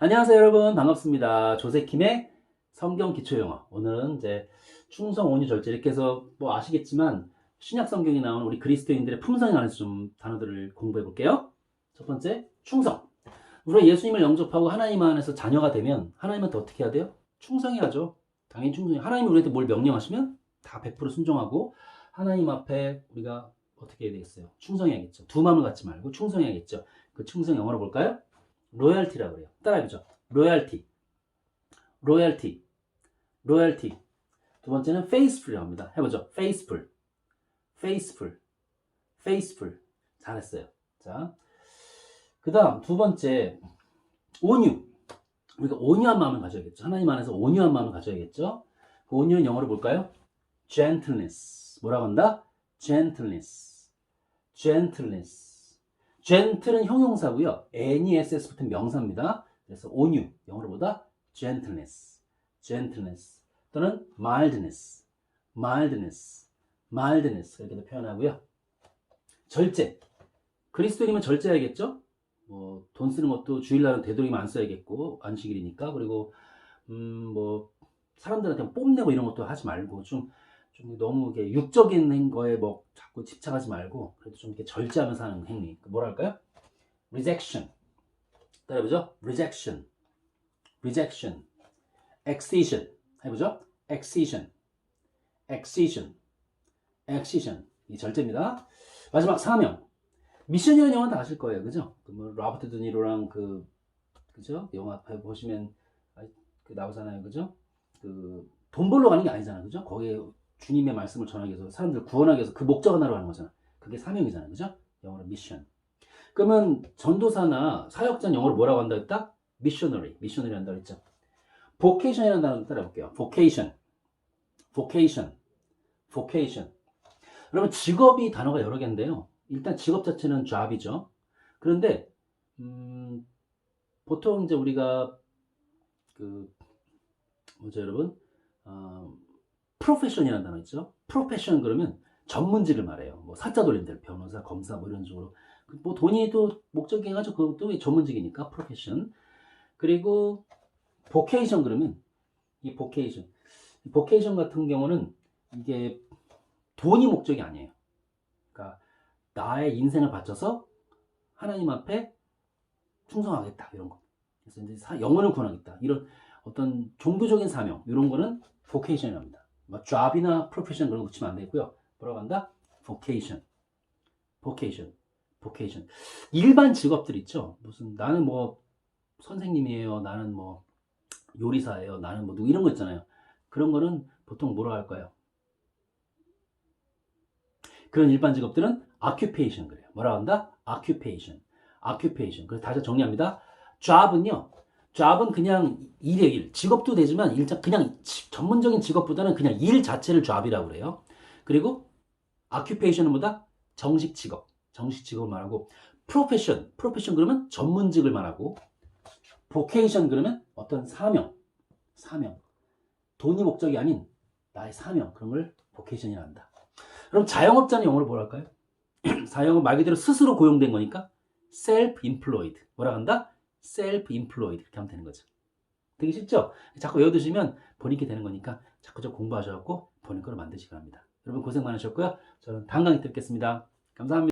안녕하세요 여러분. 반갑습니다. 조세킴의 성경 기초영어. 오늘은 이제 충성 온유 절제 이렇게 해서 뭐 아시겠지만 신약 성경에 나오는 우리 그리스도인들의 품성에 관해서 좀 단어들을 공부해 볼게요. 첫 번째 충성. 우리가 예수님을 영접하고 하나님 안에서 자녀가 되면 하나님한테 어떻게 해야 돼요? 충성해야죠. 당연히 충성해 하나님이 우리한테 뭘 명령하시면 다 100% 순종하고 하나님 앞에 우리가 어떻게 해야 되겠어요? 충성해야겠죠. 두 마음을 갖지 말고 충성해야겠죠. 그 충성 영어로 볼까요? 로열티라고 그래요. 따라해보죠. 로열티. 로열티. 로열티. 두 번째는 faithful이라고 합니다. 해보죠. faithful. faithful. faithful. 잘했어요. 자. 그 다음 두 번째, 온유. 우리가 온유한 마음을 가져야겠죠. 하나님 안에서 온유한 마음을 가져야겠죠. 그 온유는 영어로 볼까요? gentleness. 뭐라고 한다? gentleness. gentleness. Gentle은 형용사고요. NESS 붙은 명사입니다. 그래서 온유, 영어로 보다 gentleness, gentleness 또는 mildness, mildness, mildness 이렇게도 표현하고요. 절제, 그리스도인이면 절제해야겠죠? 뭐 돈 쓰는 것도 주일날은 되도록이면 안 써야겠고 안식일이니까 그리고 음 뭐 사람들한테 뽐내고 이런 것도 하지 말고 좀 좀 너무 이게 육적인 거에 뭐 자꾸 집착하지 말고 그래도 좀 이렇게 절제하면서 하는 행위. 그 뭐랄까요? rejection. 따라해보죠. rejection. rejection. excision. 해보죠. excision. excision. excision. 이 절제입니다. 마지막 사명. 미션이라는 영화 다 아실 거예요. 그죠? 그뭐 로버트 드니로랑 그 그죠? 영화 보시면 아, 그 나오잖아요. 그죠? 그 돈 벌러 가는 게 아니잖아 그죠? 거기에 주님의 말씀을 전하기 위해서 사람들을 구원하기 위해서 그 목적 하나로 하는 거잖아. 그게 사명이잖아요. 그죠? 영어로 미션. 그러면 전도사나 사역자는 영어로 뭐라고 한다 했다? 미셔너리. 미셔너리 한다 그랬죠. vocation이라는 단어 따라 볼게요. vocation. vocation. vocation. 그러면 직업이 단어가 여러 개인데요. 일단 직업 자체는 job이죠. 그런데 음, 보통 이제 우리가 그 뭐죠 여러분? 어, 프로페션이라는 단어 있죠. 프로페션 그러면 전문직을 말해요. 뭐 사자 돌림들, 변호사, 검사 뭐 이런 식으로 뭐 돈이 또 목적이 해가지고 그것도 전문직이니까 프로페션. 그리고 보케이션 그러면 이 보케이션, 이 보케이션 같은 경우는 이게 돈이 목적이 아니에요. 그러니까 나의 인생을 바쳐서 하나님 앞에 충성하겠다 이런 거. 그래서 이제 사- 영혼을 구원하겠다 이런 어떤 종교적인 사명 이런 거는 보케이션이랍니다. 뭐 job이나 profession 그런 거 붙이면 안 되고요. 뭐라고 한다? vocation. vocation. vocation. 일반 직업들 있죠. 무슨 나는 뭐 선생님이에요. 나는 뭐 요리사예요. 나는 뭐 누구 이런 거 있잖아요. 그런 거는 보통 뭐라고 할까요? 그런 일반 직업들은 occupation 그래요. 뭐라고 한다? occupation. occupation. 그래서 다시 정리합니다. job은요. Job은 그냥 일의 일, 직업도 되지만 일자 그냥 지- 전문적인 직업보다는 그냥 일 자체를 job이라고 그래요. 그리고 occupation은 뭐다? 정식 직업, 정식 직업을 말하고 profession, profession 그러면 전문직을 말하고 vocation 그러면 어떤 사명, 사명, 돈이 목적이 아닌 나의 사명 그런 걸 vocation이라 한다. 그럼 자영업자는 영어로 할까요? 자영업 말 그대로 스스로 고용된 거니까 self-employed 뭐라 한다? Self-employed 이렇게 하면 되는 거죠. 되게 쉽죠? 자꾸 외워두시면 본인께 되는 거니까 자꾸 좀 공부하셔갖고 본인 거로 만드시기 바랍니다. 여러분 고생 많으셨고요. 저는 다음 강의 때 뵙겠습니다. 감사합니다.